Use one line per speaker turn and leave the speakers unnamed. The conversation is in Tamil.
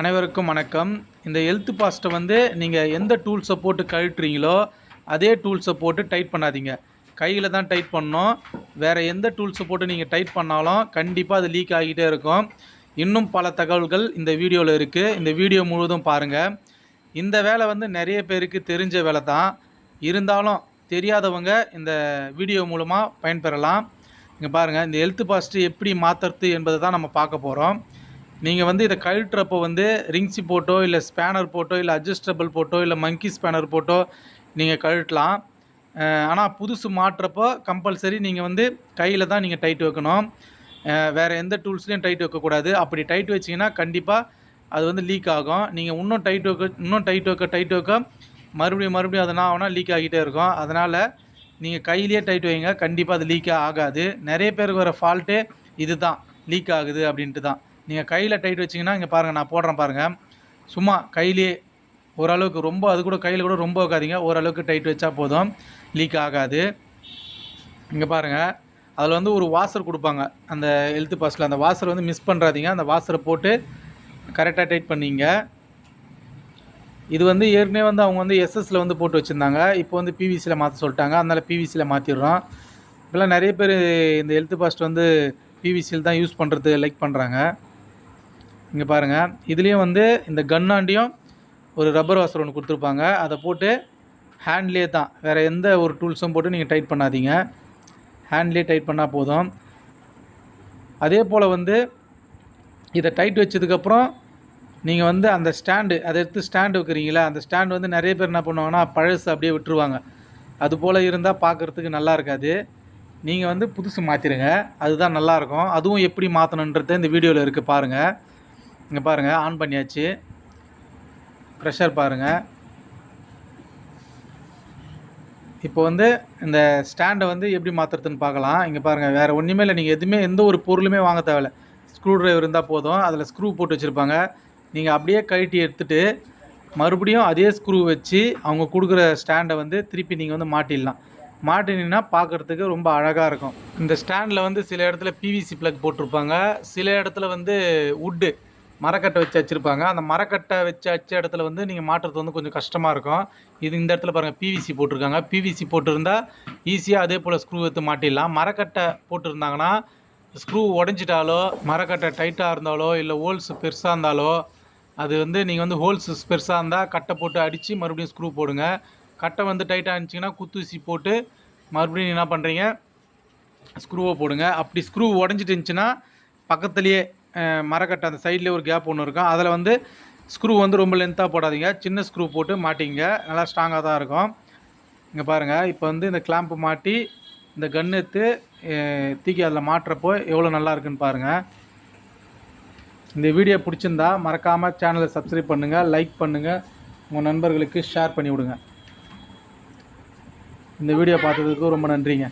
அனைவருக்கும் வணக்கம். இந்த ஹெல்த் பாஸ்ட்டை வந்து நீங்கள் எந்த டூல்ஸை போட்டு கழட்டுறீங்களோ அதே டூல்ஸை போட்டு டைட் பண்ணாதீங்க. கையில் தான் டைட் பண்ணோம் வேறு எந்த டூல்ஸை போட்டு நீங்கள் டைட் பண்ணாலும் கண்டிப்பாக அது லீக் ஆகிட்டே இருக்கும். இன்னும் பல தகவல்கள் இந்த வீடியோவில் இருக்குது இந்த வீடியோ முழுவதும் பாருங்கள் இந்த வேலை வந்து நிறைய பேருக்கு தெரிஞ்ச வேலை தான். இருந்தாலும் தெரியாதவங்க இந்த வீடியோ மூலமாக பயன்பெறலாம். இங்கே பாருங்கள் இந்த ஹெல்த் பாஸ்ட்டு எப்படி மாற்றுறது என்பதை தான் நம்ம பார்க்க போகிறோம் நீங்கள் வந்து இதை கழட்டுறப்போ வந்து ரிங்ஸி போட்டோ இல்லை ஸ்பேனர் போட்டோ இல்லை அட்ஜஸ்டபிள் போட்டோ இல்லை மங்கி ஸ்பேனர் போட்டோ நீங்கள் கழட்டலாம். ஆனால் புதுசு மாட்டுறப்போ கம்பல்சரி நீங்கள் வந்து கையில் தான் நீங்கள் டைட் வைக்கணும். வேறு எந்த டூல்ஸ்லையும் டைட் வைக்கக்கூடாது அப்படி டைட் வச்சிங்கன்னா கண்டிப்பாக அது வந்து லீக் ஆகும். நீங்கள் இன்னும் டைட் வைக்க இன்னும் டைட் வைக்க டைட் வைக்க மறுபடியும் மறுபடியும் அது நான் ஆகுனா லீக் ஆகிட்டே இருக்கும். அதனால் நீங்கள் கையிலேயே டைட் வைங்க. கண்டிப்பாக அது லீக் ஆகாது. நிறைய பேருக்கு வர ஃபால்ட்டே இது தான். லீக் ஆகுது அப்படின்ட்டு தான். நீங்கள் கையில் டைட் வச்சிங்கன்னா இங்கே பாருங்கள் நான் போடுறேன் பாருங்கள் சும்மா கையிலேயே ஓரளவுக்கு ரொம்ப அது கூட கையில் கூட ரொம்ப வைக்காதீங்க. ஓரளவுக்கு டைட் வச்சா போதும். லீக் ஆகாது. இங்கே பாருங்கள் அதில் வந்து ஒரு வாசர் கொடுப்பாங்க. அந்த ஹெல்த் பாஸில் அந்த வாசரை வந்து மிஸ் பண்ணுறாதீங்க அந்த வாசரை போட்டு கரெக்டாக டைட் பண்ணிங்க. இது வந்து ஏற்கனவே வந்து அவங்க வந்து எஸ்எஸ்ல வந்து போட்டு வச்சுருந்தாங்க. இப்போ வந்து பிவிசியில் மாற்ற சொல்லிட்டாங்க. அதனால் பிவிசியில் மாற்றிடுறோம் இப்போல்லாம் நிறைய பேர் இந்த ஹெல்த் பாஸ்ட் வந்து பிவிசியில் தான் யூஸ் பண்ணுறது லைக் பண்ணுறாங்க இங்கே பாருங்கள் இதுலேயும் வந்து இந்த கன்னாண்டியும் ஒரு ரப்பர் வாசர் ஒன்று கொடுத்துருப்பாங்க. அதை போட்டு ஹேண்ட்லேயே தான். வேறு எந்த ஒரு டூல்ஸும் போட்டு நீங்கள் டைட் பண்ணாதீங்க. ஹேண்ட்லேயே டைட் பண்ணால் போதும். அதே போல் வந்து இதை டைட் வச்சதுக்கப்புறம் நீங்கள் வந்து அந்த ஸ்டாண்டு அதை எடுத்து ஸ்டாண்டு வைக்கிறீங்களா அந்த ஸ்டாண்டு வந்து நிறைய பேர் என்ன பண்ணுவாங்கன்னா பழசு அப்படியே விட்டுருவாங்க. அது போல் இருந்தால் பார்க்குறதுக்கு நல்லா இருக்காது. நீங்கள் வந்து புதுசு மாற்றிடுங்க அதுதான் நல்லாயிருக்கும் அதுவும் எப்படி மாற்றணுன்றது இந்த வீடியோவில் இருக்குது பாருங்கள் இங்கே பாருங்கள் ஆன் பண்ணியாச்சு. ப்ரெஷர் பாருங்கள் இப்போ வந்து இந்த ஸ்டாண்டை வந்து எப்படி மாற்றுறதுன்னு பார்க்கலாம். இங்கே பாருங்கள் வேறு ஒன்றுமே இல்லை. நீங்கள் எதுவுமே எந்த ஒரு பொருளுமே வாங்க தேவையில்ல. ஸ்க்ரூ ட்ரைவர் இருந்தால் போதும். அதில் ஸ்க்ரூ போட்டு வச்சுருப்பாங்க. நீங்கள் அப்படியே கழட்டி எடுத்துகிட்டு மறுபடியும் அதே ஸ்க்ரூ வச்சு அவங்க கொடுக்குற ஸ்டாண்டை வந்து திருப்பி நீங்கள் வந்து மாட்டிடலாம். மாட்டினீங்கன்னா பார்க்குறதுக்கு ரொம்ப அழகாக இருக்கும். இந்த ஸ்டாண்டில் வந்து சில இடத்துல பிவிசி ப்ளக் போட்டிருப்பாங்க. சில இடத்துல வந்து வுட்டு மரக்கட்டை வச்சு வச்சுருப்பாங்க அந்த மரக்கட்டை வச்சு அச்ச இடத்துல வந்து நீங்கள் மாட்டுறது வந்து கொஞ்சம் கஷ்டமாக இருக்கும். இது இந்த இடத்துல பாருங்கள் பிவிசி போட்டிருக்காங்க. பிவிசி போட்டிருந்தால் ஈஸியாக அதே போல் ஸ்க்ரூ எடுத்து மாட்டிடலாம். மரக்கட்டை போட்டிருந்தாங்கன்னா ஸ்க்ரூ உடஞ்சிட்டாலோ மரக்கட்டை டைட்டாக இருந்தாலோ இல்லை ஹோல்ஸ் பெருசாக இருந்தாலோ அது வந்து நீங்கள் வந்து ஹோல்ஸ் பெருசாக இருந்தால் கட்டை போட்டு அடித்து மறுபடியும் ஸ்க்ரூ போடுங்க. கட்டை வந்து டைட்டாக இருந்துச்சிங்கன்னா குத்தூசி போட்டு மறுபடியும் என்ன பண்ணுறீங்க ஸ்க்ரூவை போடுங்க. அப்படி ஸ்க்ரூ உடஞ்சிட்டு இருந்துச்சுன்னா பக்கத்துலேயே மரக்கட்டை அந்த சைட்லேயே ஒரு கேப் ஒன்று இருக்கும். அதில் வந்து ஸ்க்ரூ வந்து ரொம்ப லென்த்தாக போடாதீங்க. சின்ன ஸ்க்ரூ போட்டு மாட்டிங்க. நல்லா ஸ்ட்ராங்காக தான் இருக்கும். இங்கே பாருங்கள் இப்போ வந்து இந்த கிளாம்பு மாட்டி இந்த கன் எடுத்து தூக்கி அதில் மாட்டுறப்போ எவ்வளோ நல்லா இருக்குன்னு பாருங்கள் இந்த வீடியோ பிடிச்சிருந்தா மறக்காமல் சேனலை சப்ஸ்கிரைப் பண்ணுங்கள் லைக் பண்ணுங்கள் உங்கள் நண்பர்களுக்கு ஷேர் பண்ணி விடுங்க. இந்த வீடியோ பார்த்ததுக்கு ரொம்ப நன்றிங்க.